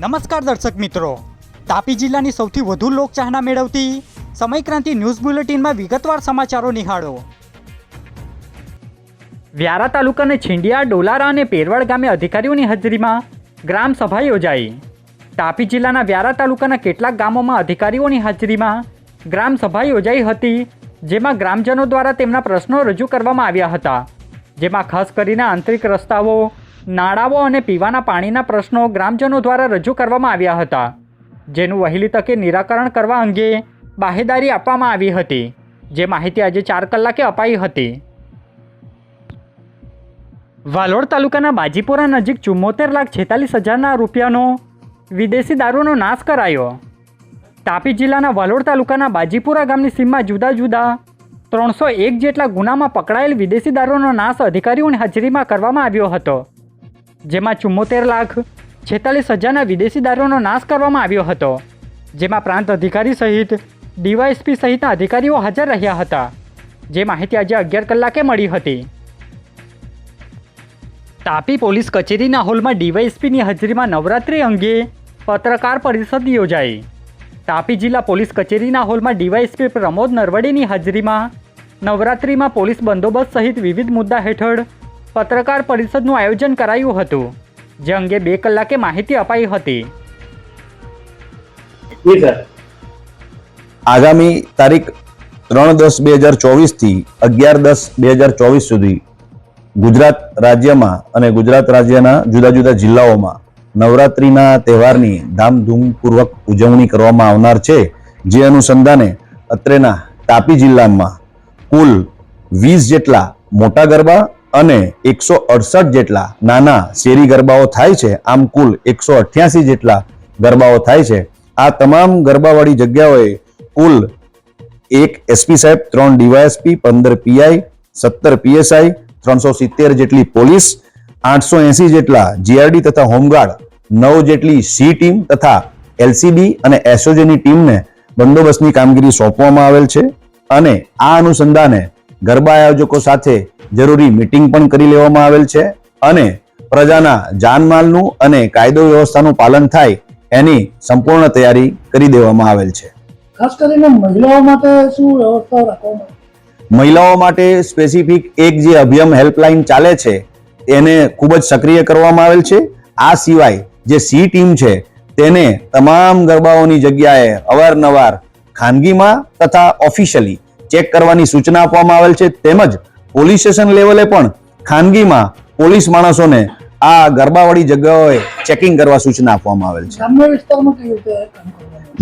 નમસ્કાર દર્શક મિત્રો. તાપી જિલ્લાની સૌથી વધુ લોકચાહના મેળવતી સમયક્રાંતિ ન્યૂઝ બુલેટિનમાં વિગતવાર સમાચારો નિહાળો. વ્યારા તાલુકાના છીંડિયા, ડોલારા અને પેરવાડ ગામે અધિકારીઓની હાજરીમાં ગ્રામ સભા યોજાઈ. તાપી જિલ્લાના વ્યારા તાલુકાના કેટલાક ગામોમાં અધિકારીઓની હાજરીમાં ગ્રામ સભા યોજાઈ હતી, જેમાં ગ્રામજનો દ્વારા તેમના પ્રશ્નો રજૂ કરવામાં આવ્યા હતા. જેમાં ખાસ કરીને આંતરિક રસ્તાઓ નાળાઓ અને પીવાના પાણીના પ્રશ્નો ગ્રામજનો દ્વારા રજૂ કરવામાં આવ્યા હતા, જેનું વહેલી તકે નિરાકરણ કરવા અંગે બાહેદારી આપવામાં આવી હતી, જે માહિતી આજે ચાર કલાકે અપાઈ હતી. વાલોડ તાલુકાના બાજીપુરા નજીક ચુમ્મોતેર લાખ છેતાલીસ હજારના રૂપિયાનો વિદેશી દારૂનો નાશ કરાયો. તાપી જિલ્લાના વાલોડ તાલુકાના બાજીપુરા ગામની સીમમાં જુદા જુદા ત્રણસો એક જેટલા ગુનામાં પકડાયેલ વિદેશી દારૂનો નાશ અધિકારીઓની હાજરીમાં કરવામાં આવ્યો હતો. જેમાં ચુમ્મોતેર લાખ છેતાલીસ હજારના વિદેશી દારૂનો નાશ કરવામાં આવ્યો હતો, જેમાં પ્રાંત અધિકારી સહિત ડીવાયએસપી સહિતના અધિકારીઓ હાજર રહ્યા હતા, જે માહિતી આજે અગિયાર કલાકે મળી હતી. તાપી પોલીસ કચેરીના હોલમાં ડીવાયએસપીની હાજરીમાં નવરાત્રિ અંગે પત્રકાર પરિષદ યોજાઈ. તાપી જિલ્લા પોલીસ કચેરીના હોલમાં ડીવાયએસપી પ્રમોદ નરવડેની હાજરીમાં નવરાત્રિમાં પોલીસ બંદોબસ્ત સહિત વિવિધ મુદ્દા હેઠળ પત્રકાર પરિષદનું આયોજન કરાયું હતું જે અંગે બે કલાકે માહિતી અપાઈ હતી. આગામી તારીખ ત્રણ દસ બે હજાર ચોવીસથી અગિયાર દસ બે હજાર ચોવીસ સુધી ગુજરાત રાજ્યમાં અને ગુજરાત રાજ્યના જુદા જુદા જિલ્લાઓમાં નવરાત્રિના તહેવારની ધામધૂમપૂર્વક ઉજવણી કરવામાં આવનાર છે જે અનુસંધાને અત્રેના તાપી જિલ્લામાં કુલ વીસ જેટલા મોટા ગરબા અને એકસો અડસઠ જેટલા નાના શેરી ગરબાઓ થાય છે, આમ કુલ એકસો અઠ્યાસી જેટલા ગરબાઓ થાય છે. આ તમામ ગરબાવાળી જગ્યાઓએ કુલ એક એસપી સાહેબ, ત્રણ ડીવાયએસપી, પંદર પીઆઈ, સત્તર પીએસઆઈ, ત્રણસો સિત્તેર જેટલી પોલીસ, આઠસો એસી જેટલા જીઆરડી તથા હોમગાર્ડ, નવ જેટલી સી ટીમ તથા એલસીબી અને એસઓજીની ટીમને બંદોબસ્તની કામગીરી સોંપવામાં આવેલ છે. અને આ અનુસંધાને ગરબા આયોજકો સાથે જરૂરી મિટિંગ પણ કરી લેવામાં આવેલ છે અને પ્રજાના જાનમાલનું અને કાયદો વ્યવસ્થાનું પાલન થાય એની સંપૂર્ણ તૈયારી કરી દેવામાં આવેલ છે. ખાસ કરીને મહિલાઓ માટે શું વ્યવસ્થા રાખવામાં મહિલાઓ માટે સ્પેસિફિક એક જે અભિયમ હેલ્પલાઇન ચાલે છે એને ખૂબ જ સક્રિય કરવામાં આવેલ છે. આ સિવાય જે સી ટીમ છે તેને તમામ ગરબાઓની જગ્યાએ અવારનવાર ખાનગીમાં તથા ઓફિશિયલી ચેક કરવાની સૂચના આપવામાં આવેલ છે. તેમજ પોલીસ સ્ટેશન લેવલે પણ ખાનગીમાં પોલીસ માણસોને આ ગરબાવાળી જગ્યાઓએ ચેકિંગ કરવા સૂચના આપવામાં આવેલ છે.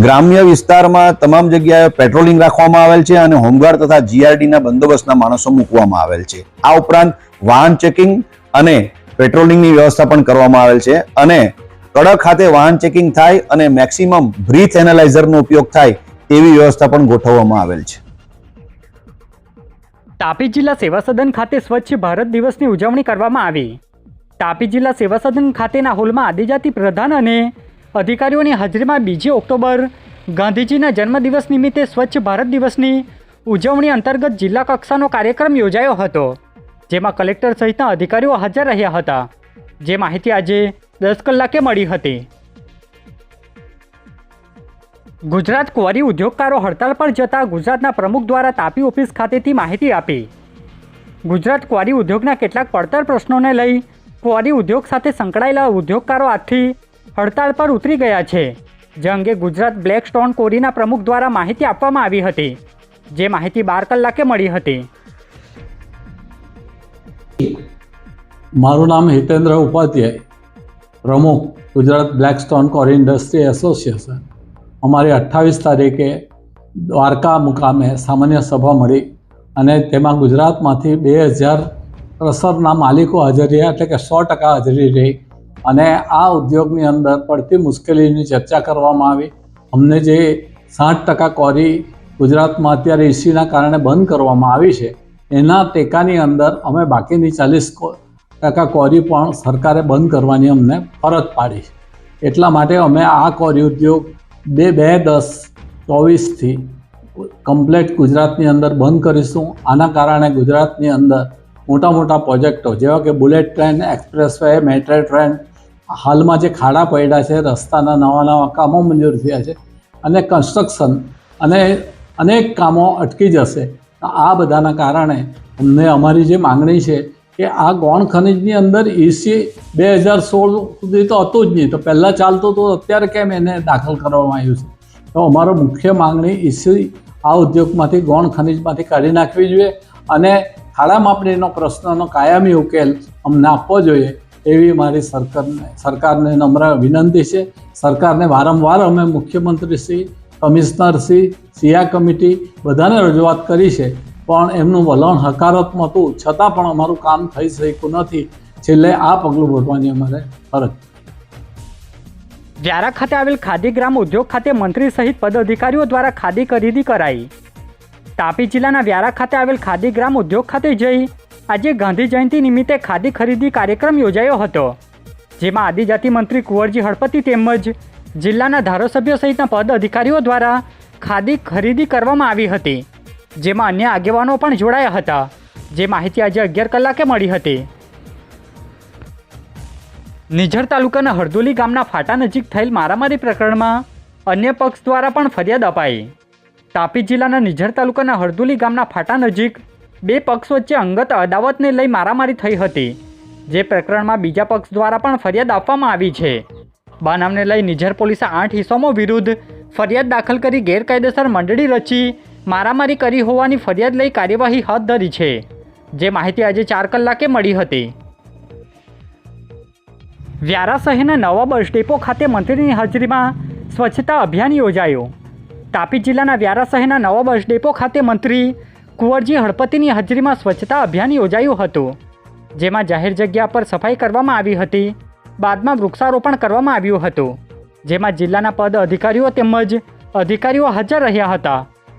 ગ્રામ્ય વિસ્તારમાં તમામ જગ્યાએ પેટ્રોલિંગ રાખવામાં આવેલ છે અને હોમગાર્ડ તથા જીઆરડીના બંદોબસ્તના માણસો મૂકવામાં આવેલ છે. આ ઉપરાંત વાહન ચેકિંગ અને પેટ્રોલિંગની વ્યવસ્થા પણ કરવામાં આવેલ છે અને કડક ખાતે વાહન ચેકિંગ થાય અને મેક્સિમમ બ્રીથ એનાલાઇઝરનો ઉપયોગ થાય તેવી વ્યવસ્થા પણ ગોઠવવામાં આવેલ છે. તાપી જિલ્લા સેવા સદન ખાતે સ્વચ્છ ભારત દિવસની ઉજવણી કરવામાં આવી. તાપી જિલ્લા સેવા સદન ખાતેના હોલમાં આદિજાતિ પ્રધાન અને અધિકારીઓની હાજરીમાં બીજી ઓક્ટોબર ગાંધીજીના જન્મદિવસ નિમિત્તે સ્વચ્છ ભારત દિવસની ઉજવણી અંતર્ગત જિલ્લા કક્ષાનો કાર્યક્રમ યોજાયો હતો, જેમાં કલેક્ટર સહિતના અધિકારીઓ હાજર રહ્યા હતા. જે માહિતી આજે દસ કલાકે મળી હતી. ગુજરાત ક્વોરી ઉદ્યોગકારો હડતાળ પર જતા ગુજરાતના પ્રમુખ દ્વારા તાપી ઓફિસ ખાતેથી માહિતી આપી. ગુજરાત ક્વોરી ઉદ્યોગના કેટલાક પડતર પ્રશ્નોને લઈ ક્વોરી ઉદ્યોગ સાથે સંકળાયેલા ઉદ્યોગકારો આજથી હડતાળ પર ઉતરી ગયા છે, જે અંગે ગુજરાત બ્લેક સ્ટોન કોરીના પ્રમુખ દ્વારા માહિતી આપવામાં આવી હતી, જે માહિતી બાર કલાકે મળી હતી. મારું નામ હિતેન્દ્ર ઉપાધ્યાય, પ્રમુખ Gujarat black stone quarry industry association. અમારી અઠ્ઠાવીસ તારીખે દ્વારકા મુકામે સામાન્ય સભા મળી અને તેમાં ગુજરાતમાંથી બે હજાર પ્રસરના માલિકો હાજર રહ્યા એટલે કે સો ટકા હાજરી રહી. અને આ ઉદ્યોગની અંદર પડતી મુશ્કેલીની ચર્ચા કરવામાં આવી. અમને જે સાઠ ટકા કોરી ગુજરાતમાં અત્યારે ઇસીના કારણે બંધ કરવામાં આવી છે, એના ટેકાની અંદર અમે બાકીની ચાલીસ ટકા કોરી પણ સરકારે બંધ કરવાની અમને ફરજ પાડી એટલા માટે અમે આ કોરી ઉદ્યોગ બે બે દસ ચોવીસથી કમ્પ્લેટ ગુજરાતની અંદર બંધ કરીશું. આના કારણે ગુજરાતની અંદર મોટા મોટા પ્રોજેક્ટો જેવા કે bullet train expressway metro train હાલમાં જે ખાડા પડ્યા છે, રસ્તાના નવા નવા કામો મંજૂર થયા છે અને કન્સ્ટ્રક્શન અને અનેક કામો અટકી જશે. આ બધાના કારણે અમને અમારી જે માંગણી છે કે આ ગૌણ ખનિજની અંદર ઈસી બે હજાર સોળ સુધી તો હતું જ નહીં. તો પહેલાં ચાલતું હતું, અત્યારે કેમ એને દાખલ કરવામાં આવ્યું છે? તો અમારો મુખ્ય માંગણી ઈસી આ ઉદ્યોગમાંથી ગૌણ ખનિજમાંથી કાઢી નાખવી જોઈએ અને ખાડા માપણીનો પ્રશ્નનો કાયમી ઉકેલ અમને આપવો જોઈએ એવી મારી સરકારને સરકારને નમ્ર વિનંતી છે. સરકારને વારંવાર અમે મુખ્યમંત્રી શ્રી, કમિશનર શ્રી, સિયા કમિટી બધાને રજૂઆત કરી છે પણ એમનું વલણ હકારાત્મક હતું. છતાં પણ અમારું કામ થઈ શક્યું નથી. છેલ્લે આ પગલું ભરવાની અમારે ફરજ વ્યારા ખાતે આવેલ ખાદી ગ્રામ ઉદ્યોગ ખાતે મંત્રી સહિત પદાધિકારીઓ દ્વારા ખાદી ખરીદી કરાઈ. તાપી જિલ્લાના વ્યારા ખાતે આવેલ ખાદી ગ્રામ ઉદ્યોગ ખાતે જઈ આજે ગાંધી જયંતિ નિમિત્તે ખાદી ખરીદી કાર્યક્રમ યોજાયો હતો. જેમાં આદિજાતિ મંત્રી કુંવરજી હળપતિ તેમજ જિલ્લાના ધારાસભ્યો સહિતના પદ અધિકારીઓ દ્વારા ખાદી ખરીદી કરવામાં આવી હતી. જેમાં અન્ય આગેવાનો પણ જોડાયા હતા, જે માહિતી આજે અગિયાર કલાકે મળી હતી. નિઝર તાલુકાના હરદોલી ગામના ફાટા નજીક થયેલ મારામારી પ્રકરણમાં અન્ય પક્ષ દ્વારા પણ ફરિયાદ અપાઈ. તાપી જિલ્લાના નિઝર તાલુકાના હરદોલી ગામના ફાટા નજીક બે પક્ષ વચ્ચે અંગત અદાવતને લઈ મારામારી થઈ હતી, જે પ્રકરણમાં બીજા પક્ષ દ્વારા પણ ફરિયાદ આપવામાં આવી છે. બનાવને લઈ નિઝર પોલીસે આઠ ઇસમો વિરુદ્ધ ફરિયાદ દાખલ કરી ગેરકાયદેસર મંડળી રચી મારામારી કરી હોવાની ફરિયાદ લઈ કાર્યવાહી હાથ ધરી છે, જે માહિતી આજે ચાર કલાકે મળી હતી. વ્યારા શહેરના નવા બસ ડેપો ખાતે મંત્રીની હાજરીમાં સ્વચ્છતા અભિયાન યોજાયું. તાપી જિલ્લાના વ્યારા શહેરના નવા બસ ડેપો ખાતે મંત્રી કુંવરજી હળપતિની હાજરીમાં સ્વચ્છતા અભિયાન યોજાયું હતું, જેમાં જાહેર જગ્યા પર સફાઈ કરવામાં આવી હતી. બાદમાં વૃક્ષારોપણ કરવામાં આવ્યું હતું, જેમાં જિલ્લાના પદ અધિકારીઓ તેમજ અધિકારીઓ હાજર રહ્યા હતા.